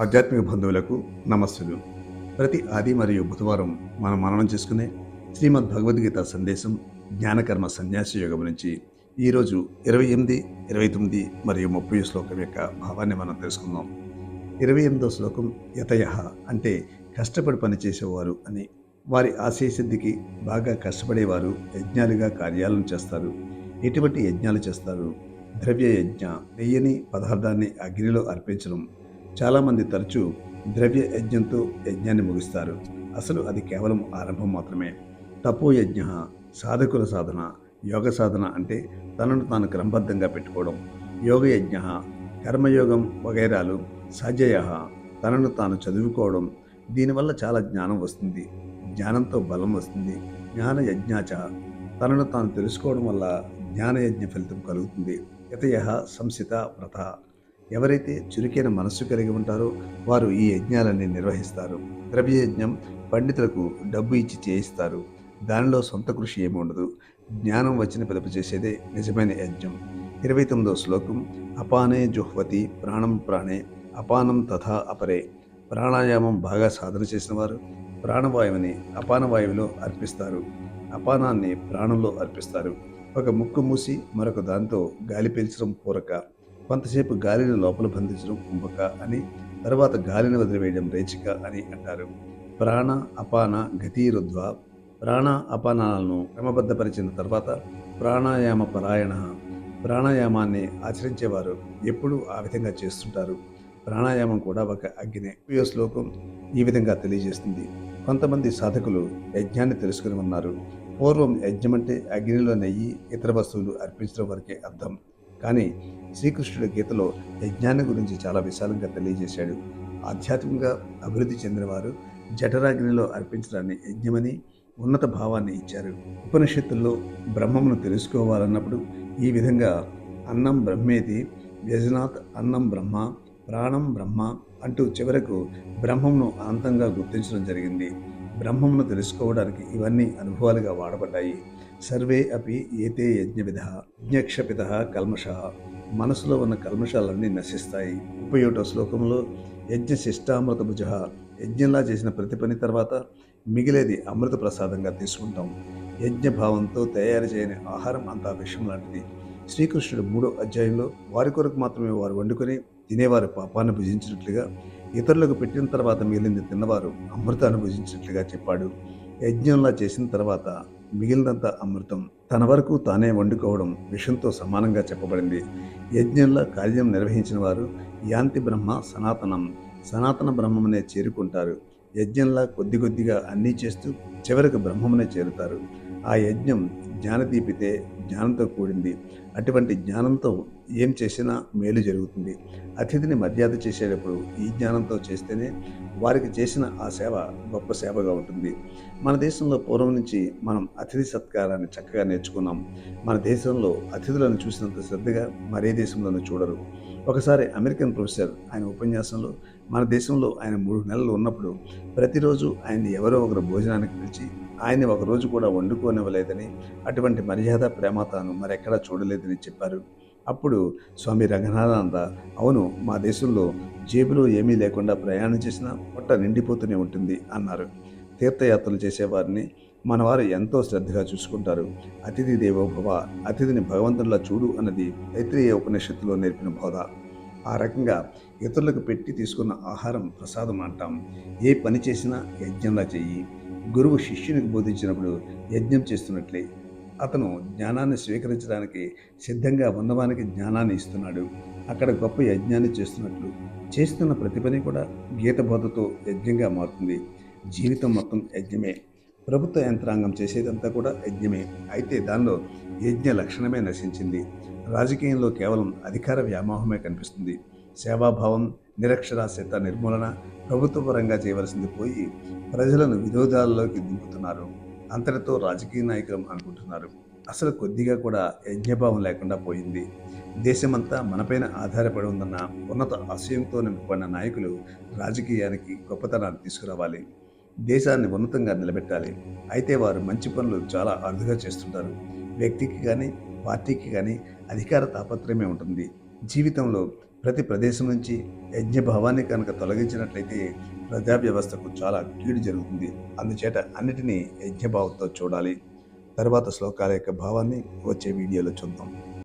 ఆధ్యాత్మిక బంధువులకు నమస్సులు. ప్రతి ఆది మరియు బుధవారం మనం మననం చేసుకునే శ్రీమద్ భగవద్గీత సందేశం జ్ఞానకర్మ సన్యాసి యోగం నుంచి ఈరోజు ఇరవై ఎనిమిది ఇరవై తొమ్మిది మరియు ముప్పై శ్లోకం యొక్క భావాన్ని మనం తెలుసుకుందాం. ఇరవై ఎనిమిదో శ్లోకం యతయ అంటే కష్టపడి పనిచేసేవారు అని. వారి ఆశయ సిద్ధికి బాగా కష్టపడేవారు యజ్ఞాలుగా కార్యాలను చేస్తారు. ఎటువంటి యజ్ఞాలు చేస్తారు? ద్రవ్య యజ్ఞ నెయ్యని పదార్థాన్ని అగ్నిలో అర్పించడం చాలామంది తరచూ ద్రవ్య యజ్ఞంతో యజ్ఞాన్ని ముగిస్తారు. అసలు అది కేవలం ఆరంభం మాత్రమే. తపో యజ్ఞ సాధకుల సాధన యోగ సాధన అంటే తనను తాను క్రమబద్ధంగా పెట్టుకోవడం. యోగ యజ్ఞ కర్మయోగం వగైరాలు సాధ్యయ తనను తాను చదువుకోవడం. దీనివల్ల చాలా జ్ఞానం వస్తుంది. జ్ఞానంతో బలం వస్తుంది. జ్ఞాన యజ్ఞాచ తనను తాను తెలుసుకోవడం వల్ల జ్ఞానయజ్ఞ ఫలితం కలుగుతుంది. యతయ సంసిత వ్రత. ఎవరైతే చురుకైన మనస్సు కలిగి ఉంటారో వారు ఈ యజ్ఞాలన్నీ నిర్వహిస్తారు. ద్రవ్యయజ్ఞం పండితులకు డబ్బు ఇచ్చి చేయిస్తారు. దానిలో సొంత కృషి ఏమి ఉండదు. జ్ఞానం వచ్చిన పిలుపు చేసేదే నిజమైన యజ్ఞం. ఇరవై తొమ్మిదో శ్లోకం అపానే జుహ్వతి ప్రాణం ప్రాణే అపానం తథా అపరే. ప్రాణాయామం బాగా సాధన చేసిన వారు ప్రాణవాయువుని అపానవాయువులో అర్పిస్తారు. అపానాన్ని ప్రాణంలో అర్పిస్తారు. ఒక ముక్కు మూసి మరొక దాంతో గాలి పీల్చడం పూరక. కొంతసేపు గాలిని లోపల బంధించడం కుంభక అని తర్వాత గాలిని వదిలివేయడం రేచిక అని అంటారు. ప్రాణ అపాన గతీరుద్వ ప్రాణ అపానాలను క్రమబద్ధపరిచిన తర్వాత ప్రాణాయామ పరాయణ. ప్రాణాయామాన్ని ఆచరించేవారు ఎప్పుడూ ఆ విధంగా చేస్తుంటారు. ప్రాణాయామం కూడా ఒక అగ్ని ప్రియ శ్లోకం ఈ విధంగా తెలియజేస్తుంది. కొంతమంది సాధకులు యజ్ఞాన్ని తెలుసుకుని ఉన్నారు. పూర్వం యజ్ఞం అంటే అగ్నిలో నెయ్యి ఇతర వస్తువులు అర్పించడం వరకే అర్థం. కానీ శ్రీకృష్ణుడి గీతలో యజ్ఞాన్ని గురించి చాలా విశాలంగా తెలియజేశాడు. ఆధ్యాత్మికంగా అభివృద్ధి చెందినవారు జఠరాగ్నిలో అర్పించడాన్ని యజ్ఞమని ఉన్నత భావాన్ని ఇచ్చారు. ఉపనిషత్తుల్లో బ్రహ్మమును తెలుసుకోవాలన్నప్పుడు ఈ విధంగా అన్నం బ్రహ్మేది వ్యజనాథ్ అన్నం బ్రహ్మ ప్రాణం బ్రహ్మ అంటూ చివరకు బ్రహ్మమును అనంతంగా గుర్తించడం జరిగింది. బ్రహ్మమును తెలుసుకోవడానికి ఇవన్నీ అనుభవాలుగా వాడబడ్డాయి. సర్వే అపి ఏతే యజ్ఞవిధ యజ్ఞక్షపిత కల్మష. మనసులో ఉన్న కల్మషాలన్నీ నశిస్తాయి. ముప్పై ఒకటో శ్లోకంలో యజ్ఞ శిష్టామృత భుజ యజ్ఞంలా చేసిన ప్రతి పని తర్వాత మిగిలేది అమృత ప్రసాదంగా తీసుకుంటాం. యజ్ఞ భావంతో తయారు చేయని ఆహారం అంతా విషం లాంటిది. శ్రీకృష్ణుడు మూడో అధ్యాయంలో వారి కొరకు మాత్రమే వారు వండుకొని తినేవారు పాపాన్ని భుజించినట్లుగా ఇతరులకు పెట్టిన తర్వాత మిగిలింది తిన్నవారు అమృతాన్ని భుజించినట్లుగా చెప్పాడు. యజ్ఞంలా చేసిన తర్వాత మిగిలినంత అమృతం తన వరకు తానే వండుకోవడం విషంతో సమానంగా చెప్పబడింది. యజ్ఞంలో కార్యం నిర్వహించిన వారు యాంతి బ్రహ్మ సనాతనం. సనాతన బ్రహ్మమునే చేరుకుంటారు. యజ్ఞంలా కొద్ది కొద్దిగా అన్నీ చేస్తూ చివరికి బ్రహ్మమునే చేరుతారు. ఆ యజ్ఞం జ్ఞానదీపితే జ్ఞానంతో కూడింది. అటువంటి జ్ఞానంతో ఏం చేసినా మేలు జరుగుతుంది. అతిథిని మర్యాద చేసేటప్పుడు ఈ జ్ఞానంతో చేస్తేనే వారికి చేసిన ఆ సేవ గొప్ప సేవగా ఉంటుంది. మన దేశంలో పూర్వం నుంచి మనం అతిథి సత్కారాన్ని చక్కగా నేర్చుకున్నాం. మన దేశంలో అతిథులను చూసినంత శ్రద్ధగా మరే దేశంలోనూ చూడరు. ఒకసారి అమెరికన్ ప్రొఫెసర్ ఆయన ఉపన్యాసంలో మన దేశంలో ఆయన మూడు నెలలు ఉన్నప్పుడు ప్రతిరోజు ఆయన్ని ఎవరో ఒకరు భోజనానికి పిలిచి ఆయన్ని ఒకరోజు కూడా వండుకోనివ్వలేదని అటువంటి మర్యాద ప్రేమ తాను మరెక్కడా చూడలేదని చెప్పారు. అప్పుడు స్వామి రంగనాథానంద అవును మా దేశంలో జేబులో ఏమీ లేకుండా ప్రయాణం చేసినా పొట్ట నిండిపోతూనే ఉంటుంది అన్నారు. తీర్థయాత్రలు చేసేవారిని మనవారు ఎంతో శ్రద్ధగా చూసుకుంటారు. అతిథి దేవోభవ అతిథిని భగవంతునిలా చూడు అన్నది తైత్రీయ ఉపనిషత్తులో నేర్పిన బోధ. ఆ రకంగా ఇతరులకు పెట్టి తీసుకున్న ఆహారం ప్రసాదం అంటాం. ఏ పని చేసినా యజ్ఞంలా చెయ్యి. గురువు శిష్యునికి బోధించినప్పుడు యజ్ఞం చేస్తున్నట్లే అతను జ్ఞానాన్ని స్వీకరించడానికి సిద్ధంగా ఉన్నవానికి జ్ఞానాన్ని ఇస్తున్నాడు. అక్కడ గొప్ప యజ్ఞాన్ని చేస్తున్నట్లు చేస్తున్న ప్రతి పని కూడా గీత బోధతో యజ్ఞంగా మారుతుంది. జీవితం మొత్తం యజ్ఞమే. ప్రభుత్వ యంత్రాంగం చేసేదంతా కూడా యజ్ఞమే. అయితే దానిలో యజ్ఞ లక్షణమే నశించింది. రాజకీయంలో కేవలం అధికార వ్యామోహమే కనిపిస్తుంది. సేవాభావం నిరక్షరాస్యత నిర్మూలన ప్రభుత్వ పరంగా చేయవలసింది పోయి ప్రజలను విరోధాలలోకి దింపుతున్నారు. అంతటితో రాజకీయ నాయకులు అనుకుంటున్నారు. అసలు కొద్దిగా కూడా యజ్ఞభావం లేకుండా పోయింది. దేశమంతా మనపైన ఆధారపడి ఉందన్న ఉన్నత ఆశయంతో నింపబడిన నాయకులు రాజకీయానికి గొప్పతనాన్ని తీసుకురావాలి. దేశాన్ని ఉన్నతంగా నిలబెట్టాలి. అయితే వారు మంచి పనులు చాలా అరుదుగా చేస్తుంటారు. వ్యక్తికి కానీ పార్టీకి కానీ అధికార తాపత్రయమే ఉంటుంది. జీవితంలో ప్రతి ప్రదేశం నుంచి యజ్ఞభావాన్ని కనుక తొలగించినట్లయితే ప్రజా వ్యవస్థకు చాలా కీడు జరుగుతుంది. అందుచేత అన్నిటినీ యజ్ఞభావంతో చూడాలి. తర్వాత శ్లోకాల యొక్క భావాన్ని వచ్చే వీడియోలో చూద్దాం.